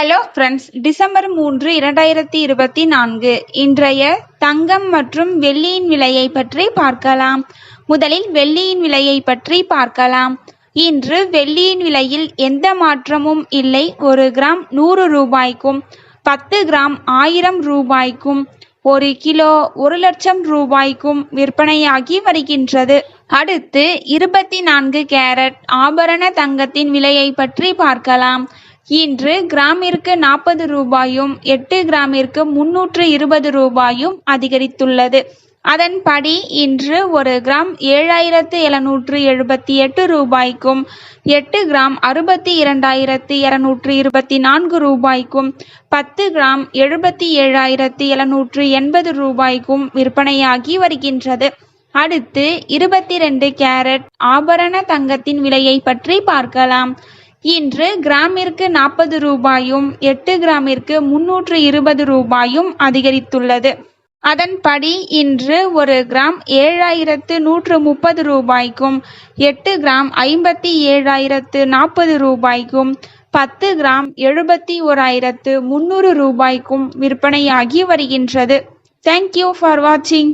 Hello friends December மூன்று இரண்டாயிரத்தி இருபத்தி நான்கு. இன்றைய தங்கம் மற்றும் வெள்ளியின் விலையை பற்றி பார்க்கலாம். முதலில் வெள்ளியின் விலையை பற்றி பார்க்கலாம். இன்று வெள்ளியின் விலையில் எந்த மாற்றமும் இல்லை. ஒரு கிராம் நூறு ரூபாய்க்கும் பத்து கிராம் ஆயிரம் ரூபாய்க்கும் ஒரு கிலோ ஒரு லட்சம் ரூபாய்க்கும் விற்பனையாகி வருகின்றது. அடுத்து இருபத்தி நான்கு கேரட் ஆபரண தங்கத்தின் விலையை பற்றி பார்க்கலாம். இன்று கிராமிற்கு நாற்பது ரூபாயும் எட்டு கிராமிற்கு முன்னூற்று இருபது ரூபாயும் அதிகரித்துள்ளது. அதன்படி இன்று ஒரு கிராம் ஏழாயிரத்து எழுநூற்று எழுபத்தி எட்டு ரூபாய்க்கும் எட்டு கிராம் அறுபத்தி இரண்டாயிரத்து இருநூற்று இருபத்தி நான்கு ரூபாய்க்கும் பத்து கிராம் எழுபத்தி ஏழாயிரத்து எழுநூற்று எண்பது ரூபாய்க்கும் விற்பனையாகி வருகின்றது. அடுத்து இருபத்தி ரெண்டு கேரட் ஆபரண தங்கத்தின் விலையை பற்றி பார்க்கலாம். இன்று கிராமிற்கு நாற்பது ரூபாயும் எட்டு கிராமிற்கு முன்னூற்று இருபது ரூபாயும் அதிகரித்துள்ளது. அதன்படி இன்று ஒரு கிராம் ஏழாயிரத்து நூற்று முப்பது ரூபாய்க்கும் எட்டு கிராம் ஐம்பத்தி ஏழாயிரத்து நாற்பது ரூபாய்க்கும் பத்து கிராம் எழுபத்தி ஓராயிரத்து முந்நூறு ரூபாய்க்கும் விற்பனையாகி வருகின்றது. தேங்க்யூ ஃபார் வாட்சிங்